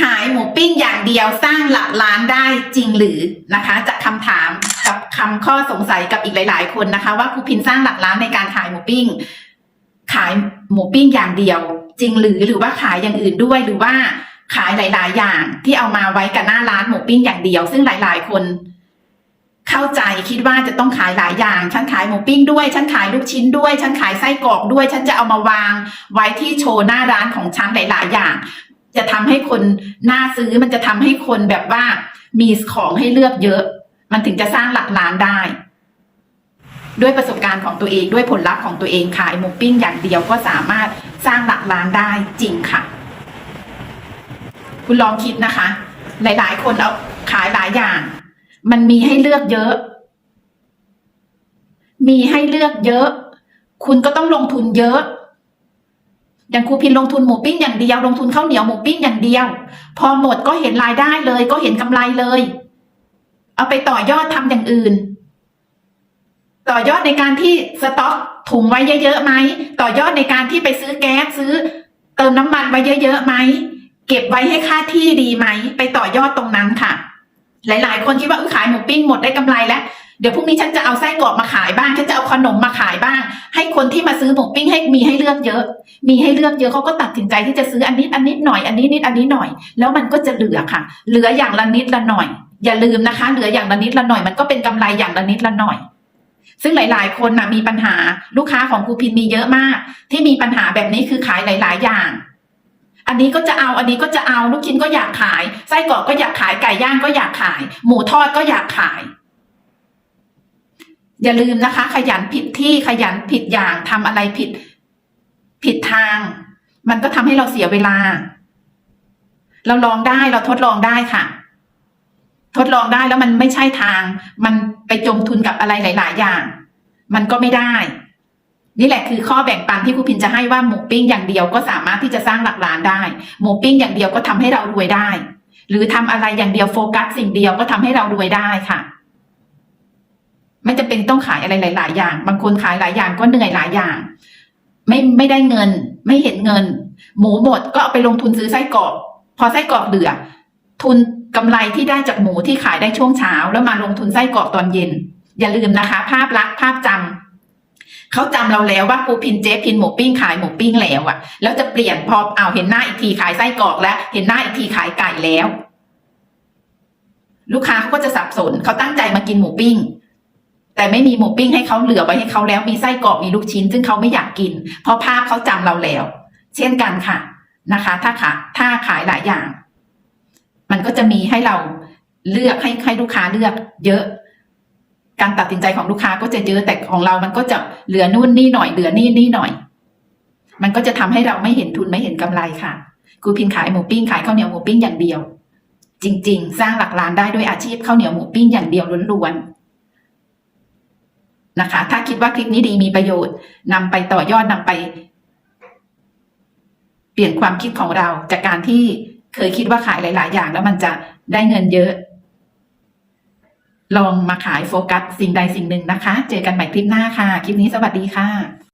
ขายหมูปิ้งอย่างเดียวสร้างหลักล้านได้จริงหรือนะคะ จากคำถามกับคำข้อสงสัยกับอีกหลาย ๆ คนนะคะ ว่าครูพินสร้างหลักล้านในการขายหมูปิ้ง ขายหมูปิ้งอย่างเดียว จริงหรือหรือว่าขายอย่างอื่นด้วยหรือว่าขายหลาย ๆ อย่างที่เอามาไว้กับหน้าร้านหมูปิ้งอย่างเดียว ซึ่งหลาย ๆ คนเข้าใจคิดว่าจะต้องขายหลายอย่าง ฉันขายหมูปิ้งด้วย ฉันขายลูกชิ้นด้วย ฉันขายไส้กรอกด้วย ฉันจะเอามาวางไว้ที่โชว์หน้าร้านของฉันหลาย ๆ อย่าง จะทำให้คนน่าซื้อมันจะทำให้คนแบบว่ามีของให้เลือกเยอะ มันถึงจะสร้างหลักล้านได้ ด้วยประสบการณ์ของตัวเองด้วยผลลัพธ์ของตัวเองขายหมูปิ้งอย่างเดียวก็สามารถสร้างหลักล้านได้จริงค่ะ คุณลองคิดนะคะ หลาย ๆ คนเอาขายหลายอย่าง มันมีให้เลือกเยอะ มีให้เลือกเยอะ คุณก็ต้องลงทุนเยอะ อย่างครูพินลงทุนหมูปิ้งอย่างเดียวลงทุนข้าวเหนียวหมูปิ้งอย่างเดียว พอหมดก็เห็นรายได้เลย ก็เห็นกำไรเลย เอาไปต่อยอดทำอย่างอื่น ต่อยอดในการที่สต็อกถุงไว้เยอะๆไหมต่อยอดในการที่ไปซื้อแก๊สซื้อ เติมน้ำมันไว้เยอะๆไหมเก็บไว้ให้ค่าที่ดีไหมไปต่อยอดตรงนั้นค่ะ หลาย ๆ คนคิดว่าขายหมูปิ้งหมดได้กำไรแล้ว เดี๋ยวพรุ่งนี้ฉันจะเอาไส้กรอกมาขายบ้าง ฉันจะเอาขนมมาขายบ้าง ให้คนที่มาซื้อหมูปิ้งให้มีให้เลือกเยอะ มีให้เลือกเยอะเขาก็ตัดสินใจที่จะซื้ออันนิดอันนิดหน่อยอันนี้นิดอันนี้หน่อย แล้วมันก็จะเหลือค่ะ เหลืออย่างละนิดละหน่อย อย่าลืมนะคะ เหลืออย่างละนิดละหน่อย มันก็เป็นกำไรอย่างละนิดละหน่อยซึ่งหลาย ๆ คนนะมีปัญหาลูกค้าของครูพินมีเยอะมาก ที่มีปัญหาแบบนี้คือขายหลาย ๆ อย่าง อันนี้ก็จะเอาอันนี้ก็จะเอาลูกชิ้นก็อยากขายไส้กรอกก็อยากขายไก่ย่างก็อยากขาย หมูทอดก็อยากขาย อย่าลืมนะคะ ขยันผิดที่ขยันผิดอย่างทำอะไรผิด ผิดทาง มันก็ทำให้เราเสียเวลา เราลองได้เราทดลองได้ค่ะ ทดลองได้แล้วมันไม่ใช่ทาง มันไปจมทุนกับอะไรหลาย ๆ อย่าง มันก็ไม่ได้ นี่แหละคือข้อแบ่งปันที่ครูพินจะให้ว่าหมูปิ้งอย่างเดียวก็สามารถที่จะสร้างหลักล้านได้ หมูปิ้งอย่างเดียวก็ทำให้เรารวยได้ หรือทำอะไรอย่างเดียวโฟกัสสิ่งเดียวก็ทำให้เรารวยได้ค่ะ ไม่จำเป็นต้องขายอะไรหลาย ๆ อย่าง บางคนขายหลายอย่างก็เหนื่อยหลายอย่าง ไม่ไม่ได้เงิน ไม่เห็นเงิน หมูหมดก็เอาไปลงทุนซื้อไส้กรอกพอไส้กรอกเหลือทุนกำไรที่ได้จากหมูที่ขายได้ช่วงเช้า แล้วมาลงทุนไส้กรอกตอนเย็น อย่าลืมนะคะ ภาพลักษณ์ภาพจำเขาจำเราแล้วว่าครูพินเจ๊พินหมูปิ้งขายหมูปิ้งแล้วอะแล้วจะเปลี่ยนพอเอาเห็นหน้าอีกทีขายไส้กรอกแล้ว เห็นหน้าอีกทีขายไก่แล้ว ลูกค้าเขาก็จะสับสนเขาตั้งใจมากินหมูปิ้ง แต่ไม่มีหมูปิ้งให้เขาเหลือไว้ให้เขาแล้วมีไส้กรอกมีลูกชิ้น ซึ่งเขาไม่อยากกิน เพราะภาพเขาจำเราแล้ว เช่นกันค่ะนะคะ ถ้าขาถ้าขายหลายอย่าง มันก็จะมีให้เราเลือกให้ให้ลูกค้าเลือก เยอะ การตัดสินใจของลูกค้าก็จะเยอะแต่ของเรามันก็จะเหลือนู่นนี่หน่อยเหลือนี่นี่หน่อย มันก็จะทำให้เราไม่เห็นทุนไม่เห็นกำไรค่ะครูพินขายหมูปิ้งขายข้าวเหนียวหมูปิ้งอย่างเดียว จริง ๆ สร้างหลักล้านได้ด้วยอาชีพข้าวเหนียวหมูปิ้งอย่างเดียวล้วนๆ นะคะ ถ้าคิดว่าคลิปนี้ดีมีประโยชน์นำไปต่อยอดนำไป เปลี่ยนความคิดของเราจากการที่เคยคิดว่าขายหลาย ๆ อย่าง แล้วมันจะได้เงินเยอะ ลองมาขายโฟกัสสิ่งใดสิ่งหนึ่งนะคะ เจอกันใหม่คลิปหน้าค่ะ คลิปนี้สวัสดีค่ะ